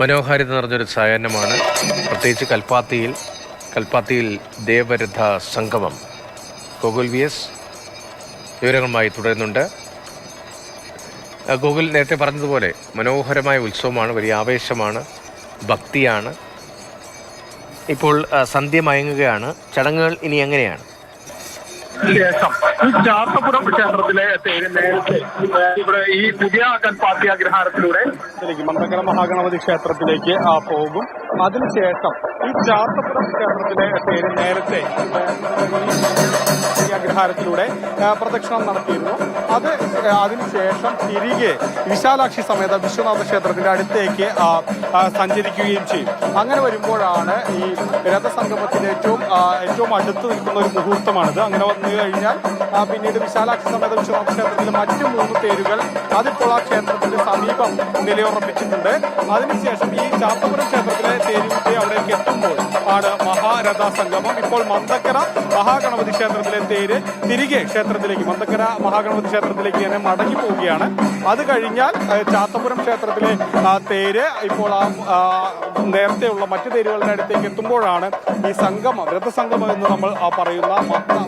മനോഹാരിത നിറഞ്ഞൊരു സായാഹ്നമാണ് പ്രത്യേകിച്ച് കൽപ്പാത്തിയിൽ കൽപ്പാത്തിയിൽ ദേവരഥ സംഗമം. ഗോകുൽ വി എസ് വിവരങ്ങളുമായി തുടരുന്നുണ്ട്. ഗോകുൽ നേരത്തെ പറഞ്ഞതുപോലെ മനോഹരമായ ഉത്സവമാണ് വലിയ ആവേശമാണ് ഭക്തിയാണ്. ഇപ്പോൾ സന്ധ്യ മയങ്ങുകയാണ്. ചടങ്ങുകൾ ഇനി എങ്ങനെയാണ്? ശേഷം ചാത്തപുരം ക്ഷേത്രത്തിലെ തേര് നേരത്തെ ഇവിടെ ഈ പുതിയ കൽപ്പാത്തി അഗ്രഹാരത്തിലൂടെ മന്ദക്കര മഹാഗണപതി ക്ഷേത്രത്തിലേക്ക് പോകും. അതിനുശേഷം ഈ ചാത്തപുരം ക്ഷേത്രത്തിലെ പേര് നേരത്തെ അഗ്രഹാരത്തിലൂടെ പ്രദക്ഷിണം നടത്തിയിരുന്നു. അത് അതിനുശേഷം തിരികെ വിശാലാക്ഷി സമേത വിശ്വനാഥ ക്ഷേത്രത്തിന്റെ അടുത്തേക്ക് സഞ്ചരിക്കുകയും ചെയ്യും. അങ്ങനെ വരുമ്പോഴാണ് ഈ രഥസംഗമത്തിന് ഏറ്റവും ഏറ്റവും അടുത്ത് നിൽക്കുന്ന ഒരു മുഹൂർത്തമാണിത്. അങ്ങനെ വന്നു കഴിഞ്ഞാൽ പിന്നീട് വിശാലാക്ഷി സമേത വിശ്വനാഥ ക്ഷേത്രത്തിലെ മറ്റു മൂന്ന് തേരുകൾ അതിപ്പോൾ ആ ക്ഷേത്രത്തിന്റെ സമീപം നിലയുറപ്പിച്ചിട്ടുണ്ട്. അതിനുശേഷം ഈ ചാത്തപുരം ക്ഷേത്രത്തിലെ തേരുകുട്ടി അവിടേക്ക് എത്തുമ്പോൾ ആണ് മഹാരഥ സംഗമം ഇപ്പോൾ മന്ദക്കര മഹാഗണപതി ക്ഷേത്രത്തിലെ തേര് തിരികെ ക്ഷേത്രത്തിലേക്ക് മന്ദക്കര മഹാഗണപതി ക്ഷേത്രത്തിലേക്ക് തന്നെ മടങ്ങി പോവുകയാണ്. അത് കഴിഞ്ഞാൽ ചാത്തപുരം ക്ഷേത്രത്തിലെ തേര് ഇപ്പോൾ ആ നേരത്തെയുള്ള മറ്റു തേരുകളുടെ അടുത്തേക്ക് എത്തുമ്പോഴാണ് ഈ സംഗമം രഥസംഗമം എന്ന് നമ്മൾ പറയുന്ന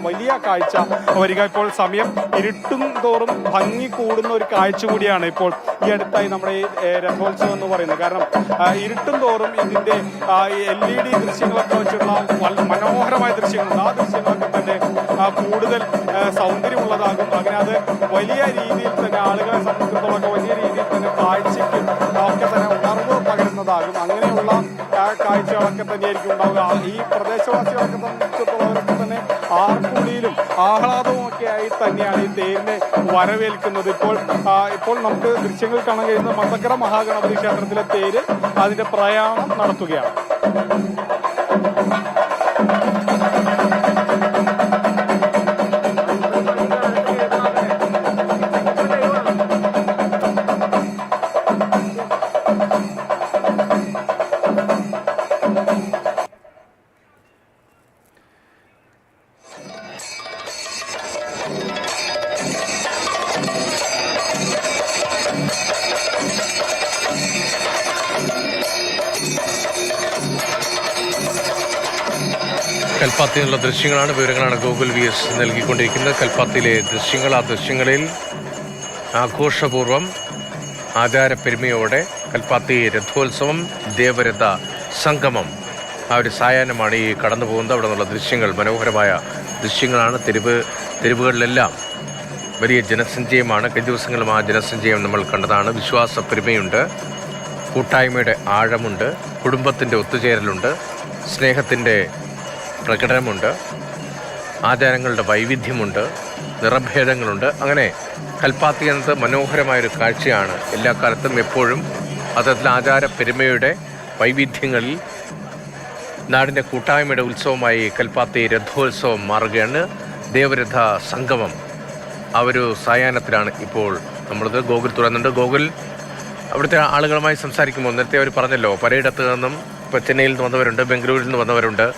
വലിയ കാഴ്ച വരിക. ഇപ്പോൾ സമയം ഇരുട്ടും തോറും ഭംഗി കൂടുന്ന ഒരു കാഴ്ച കൂടിയാണ് ഇപ്പോൾ ഈ അടുത്തായി നമ്മുടെ ഈ രഥോത്സവം എന്ന് പറയുന്നത്. കാരണം ഇരുട്ടും തോറും ഇതിന്റെ എൽ ഇ ഡി ദൃശ്യങ്ങളൊക്കെ വെച്ചുള്ള വളരെ മനോഹരമായ ദൃശ്യങ്ങളുണ്ട്. ആ സൗന്ദര്യമുള്ളതാകും അങ്ങനെ അത് വലിയ രീതിയിൽ തന്നെ ആളുകളെ സംബന്ധിച്ചിടത്തോളം വലിയ രീതിയിൽ തന്നെ കാഴ്ചയ്ക്കും ഒക്കെ തന്നെ ഉണർവ് പകരുന്നതാകും. അങ്ങനെയുള്ള കാഴ്ചകളൊക്കെ തന്നെയായിരിക്കും ഉണ്ടാവുക. ഈ പ്രദേശവാസികളൊക്കെ സംബന്ധിച്ചിടത്തോളവരൊക്കെ തന്നെ ആർക്കുടിയിലും ആഹ്ലാദവും ഒക്കെ ആയി തന്നെയാണ് ഈ തേരിനെ വരവേൽക്കുന്നത്. ഇപ്പോൾ ഇപ്പോൾ നമുക്ക് ദൃശ്യങ്ങൾ കാണാൻ കഴിയുന്ന മന്ദക്കര മഹാഗണപതി ക്ഷേത്രത്തിലെ തേര് അതിന്റെ പ്രയാണം നടത്തുകയാണ്. കൽപ്പാത്തിയിലുള്ള ദൃശ്യങ്ങളാണ് വിവരങ്ങളാണ് ഗൂഗിൾ വി എസ് നൽകിക്കൊണ്ടിരിക്കുന്നത്. കൽപ്പാത്തിയിലെ ദൃശ്യങ്ങൾ ആ ദൃശ്യങ്ങളിൽ ആഘോഷപൂർവം ആചാരപ്പെരുമയോടെ കൽപ്പാത്തി രഥോത്സവം ദേവരഥ സംഗമം ആ ഒരു സായാഹ്നമാണ് ഈ കടന്നു പോകുന്നത്. അവിടെ നിന്നുള്ള ദൃശ്യങ്ങൾ മനോഹരമായ ദൃശ്യങ്ങളാണ് തെരുവ് തെരുവുകളിലെല്ലാം. വലിയ ജനസഞ്ചയമാണ്. കഴിഞ്ഞ ദിവസങ്ങളും ആ ജനസഞ്ചയം നമ്മൾ കണ്ടതാണ്. വിശ്വാസ പെരുമയുണ്ട്. കൂട്ടായ്മയുടെ ആഴമുണ്ട്. കുടുംബത്തിന്റെ ഒത്തുചേരലുണ്ട്. സ്നേഹത്തിന്റെ പ്രകടനമുണ്ട്. ആചാരങ്ങളുടെ വൈവിധ്യമുണ്ട്. നിറഭേദങ്ങളുണ്ട്. അങ്ങനെ കൽപ്പാത്തി എന്നത് മനോഹരമായൊരു കാഴ്ചയാണ്. എല്ലാ കാലത്തും എപ്പോഴും അത്തരത്തിൽ ആചാര പെരുമയുടെ വൈവിധ്യങ്ങളിൽ നാടിന്റെ കൂട്ടായ്മയുടെ ഉത്സവമായി കൽപ്പാത്തി രഥോത്സവം മാറുകയാണ്. ദേവരഥ സംഗമം. ആ ഒരു സായാഹ്നത്തിലാണ് ഇപ്പോൾ നമ്മളത് ഗോകുൽ തുറന്നുണ്ട് ഗോകുൽ അവിടുത്തെ ആളുകളുമായി സംസാരിക്കുമ്പോൾ നേരത്തെ അവർ പറഞ്ഞല്ലോ പലയിടത്തു നിന്നും ഇപ്പോൾ ചെന്നൈയിൽ നിന്ന് വന്നവരുണ്ട് ബംഗളൂരിൽ നിന്ന് വന്നവരുണ്ട്.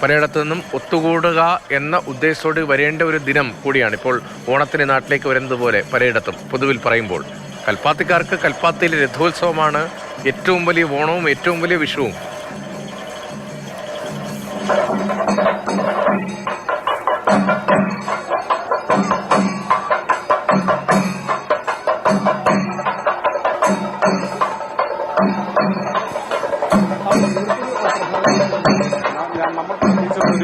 പലയിടത്തു നിന്നും ഒത്തുകൂടുക എന്ന ഉദ്ദേശത്തോട് വരേണ്ട ഒരു ദിനം കൂടിയാണ് ഇപ്പോൾ ഓണത്തിന് നാട്ടിലേക്ക് വരുന്നത് പോലെ പലയിടത്തും പൊതുവിൽ പറയുമ്പോൾ കൽപ്പാത്തിക്കാർക്ക് കൽപ്പാത്തിയിലെ രഥോത്സവമാണ് ഏറ്റവും വലിയ ഓണവും ഏറ്റവും വലിയ വിഷുവും.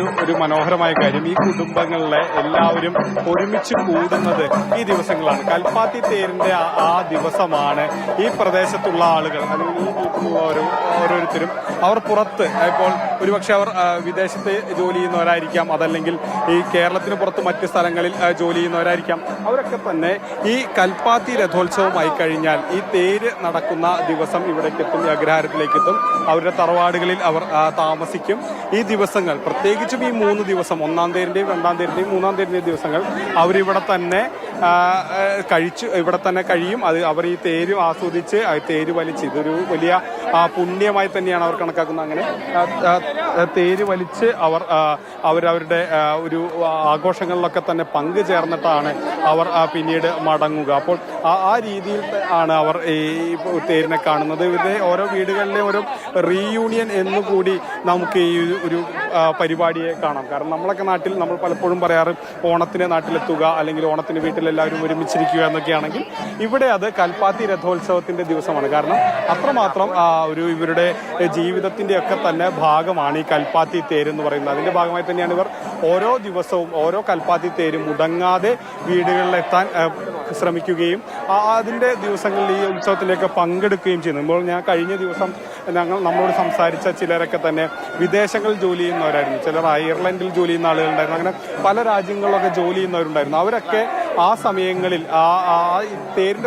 ഒരു ഒരു മനോഹരമായ കാര്യം. ഈ കുടുംബങ്ങളിലെ എല്ലാവരും ഒരുമിച്ച് കൂടുന്നത് ഈ ദിവസങ്ങളാണ്. കൽപ്പാത്തി തേരിന്റെ ആ- ദിവസമാണ് ഈ പ്രദേശത്തുള്ള ആളുകൾ. അല്ലെങ്കിൽ ഓരോരുത്തരും അവർ പുറത്ത് ഇപ്പോൾ ഒരുപക്ഷെ അവർ വിദേശത്ത് ജോലി ചെയ്യുന്നവരായിരിക്കാം അതല്ലെങ്കിൽ ഈ കേരളത്തിന് പുറത്ത് മറ്റ് സ്ഥലങ്ങളിൽ ജോലി ചെയ്യുന്നവരായിരിക്കാം. അവരൊക്കെ തന്നെ ഈ കൽപ്പാത്തി രഥോത്സവമായി കഴിഞ്ഞാൽ ഈ തേര് നടക്കുന്ന ദിവസം ഇവിടേക്ക് എത്തും അഗ്രഹാരത്തിലേക്ക് എത്തും. അവരുടെ തറവാടുകളിൽ അവർ താമസിക്കും. ഈ ദിവസങ്ങൾ പ്രത്യേകിച്ചും ഈ മൂന്ന് ദിവസം ഒന്നാം തേരിന്റെയും രണ്ടാം തേരിന്റെയും മൂന്നാം തേരിന്റെയും ദിവസങ്ങൾ അവരിവിടെ തന്നെ കഴിച്ചു ഇവിടെ തന്നെ കഴിയും. അത് അവർ ഈ തേര് ആസ്വദിച്ച് തേര് വലിച്ച് ഇതൊരു വലിയ പുണ്യമായി തന്നെയാണ് അവർ കണക്കാക്കുന്നത് അങ്ങനെ. തേര് വലിച്ച് അവർ അവരവരുടെ ഒരു ആഘോഷങ്ങളിലൊക്കെ തന്നെ പങ്കു ചേർന്നിട്ടാണ് അവർ പിന്നീട് മടങ്ങുക. അപ്പോൾ ആ രീതിയിൽ ആണ് അവർ ഈ തേരിനെ കാണുന്നത്. ഇവരുടെ ഓരോ വീടുകളിലെ ഓരോ റീയൂണിയൻ എന്നുകൂടി നമുക്ക് ഈ ഒരു- പരിപാടിയെ കാണാം. കാരണം നമ്മളൊക്കെ നാട്ടിൽ നമ്മൾ പലപ്പോഴും പറയാറ് ഓണത്തിന് നാട്ടിലെത്തുക അല്ലെങ്കിൽ ഓണത്തിന് വീട്ടിലെല്ലാവരും ഒരുമിച്ചിരിക്കുക എന്നൊക്കെയാണെങ്കിൽ ഇവിടെ അത് കൽപ്പാത്തി രഥോത്സവത്തിന്റെ ദിവസമാണ്. കാരണം അത്രമാത്രം ഒരു ഇവരുടെ ജീവിതത്തിന്റെ ഒക്കെ തന്നെ ഭാഗമാണ് ഈ കൽപ്പാത്തി തേര് എന്ന് പറയുന്നത്. അതിന്റെ ഭാഗമായി തന്നെയാണ് ഇവർ ഓരോ ദിവസവും ഓരോ കൽപ്പാത്തി തേരും മുടങ്ങാതെ വീടുകളിലെത്താൻ ശ്രമിക്കുകയും അതിന്റെ ദിവസങ്ങളിൽ ഈ ഉത്സവത്തിലേക്ക് പങ്കെടുക്കുകയും ചെയ്യുന്നു. ഇപ്പോൾ ഞാൻ കഴിഞ്ഞ ദിവസം ഞങ്ങൾ നമ്മളോട് സംസാരിച്ച ചിലരൊക്കെ തന്നെ വിദേശങ്ങളിൽ ജോലി ചെയ്യുന്നവരായിരുന്നു. ചിലർ അയർലൻഡിൽ ജോലി ചെയ്യുന്ന ആളുകളുണ്ടായിരുന്നു. അങ്ങനെ പല രാജ്യങ്ങളിലൊക്കെ ജോലി ചെയ്യുന്നവരുണ്ടായിരുന്നു. അവരൊക്കെ ആ സമയങ്ങളിൽ ആ ആ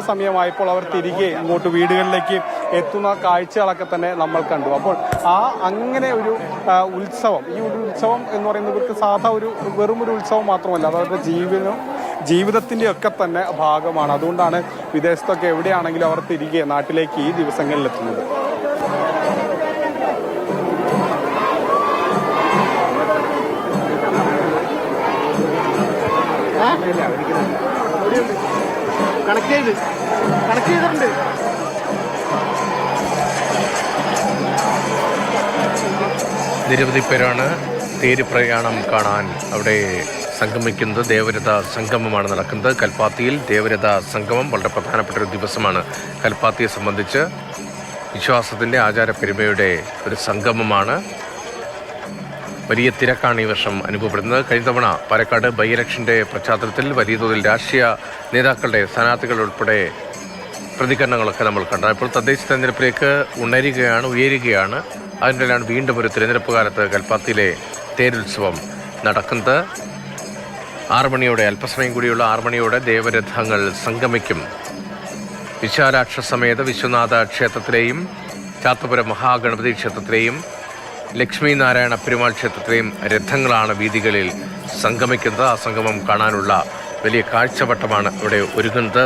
സമയമായപ്പോൾ അവർ തിരികെ ഇങ്ങോട്ട് വീടുകളിലേക്ക് എത്തുന്ന കാഴ്ചകളൊക്കെ തന്നെ നമ്മൾ കണ്ടു. അപ്പോൾ ആ അങ്ങനെ ഒരു ഉത്സവം ഈ ഒരു ഉത്സവം എന്ന് പറയുന്നത് ഇവർക്ക് സാധാ ഒരു വെറും ഒരു ഉത്സവം മാത്രമല്ല അതവരുടെ ജീവിതം ജീവിതത്തിന്റെ ഒക്കെ തന്നെ ഭാഗമാണ്. അതുകൊണ്ടാണ് വിദേശത്തൊക്കെ എവിടെയാണെങ്കിലും അവർ തിരികെ നാട്ടിലേക്ക് ഈ ദിവസങ്ങളിൽ എത്തുന്നത്. കണക്ട് ചെയ്ത്. കണക്ട് ചെയ്തിട്ടുണ്ട്. നിരവധി പേരാണ് തേര് പ്രയാണം കാണാൻ അവിടെ സംഗമിക്കുന്നത്. ദേവരഥ സംഗമമാണ് നടക്കുന്നത്. കൽപ്പാത്തിയിൽ ദേവരഥ സംഗമം വളരെ പ്രധാനപ്പെട്ട ഒരു ദിവസമാണ്. കൽപ്പാത്തിയെ സംബന്ധിച്ച് വിശ്വാസത്തിന്റെ ആചാരപ്പെരുമയുടെ ഒരു സംഗമമാണ്. വലിയ തിരക്കാണ് ഈ വർഷം അനുഭവപ്പെടുന്നത്. കഴിഞ്ഞ തവണ പാലക്കാട് ബൈ ഇലക്ഷന്റെ പശ്ചാത്തലത്തിൽ വലിയ തോതിൽ രാഷ്ട്രീയ നേതാക്കളുടെ സ്ഥാനാർത്ഥികൾ ഉൾപ്പെടെ പ്രതികരണങ്ങളൊക്കെ നമ്മൾ കണ്ടു. ഇപ്പോൾ തദ്ദേശ തെരഞ്ഞെടുപ്പിലേക്ക് ഉണരുകയാണ് ഉയരുകയാണ്. അതിനിടയിലാണ് വീണ്ടും ഒരു തിരഞ്ഞെടുപ്പ് കാലത്ത് കൽപ്പാത്തിയിലെ തേരുത്സവം നടക്കുന്നത്. ആറു മണിയോടെ അല്പസമയം കൂടിയുള്ള ആറു മണിയോടെ ദേവരഥങ്ങൾ സംഗമിക്കും. വിശാലാക്ഷ സമേത വിശ്വനാഥ ക്ഷേത്രത്തിലെയും ചാത്തപുരം മഹാഗണപതി ക്ഷേത്രത്തിലെയും ലക്ഷ്മി നാരായണ പെരുമാൾ ക്ഷേത്രത്തിലെയും രഥങ്ങളാണ് വീതികളിൽ സംഗമിക്കുന്നത്. ആ സംഗമം കാണാനുള്ള വലിയ കാഴ്ചവട്ടമാണ് ഇവിടെ ഒരുങ്ങുന്നത്.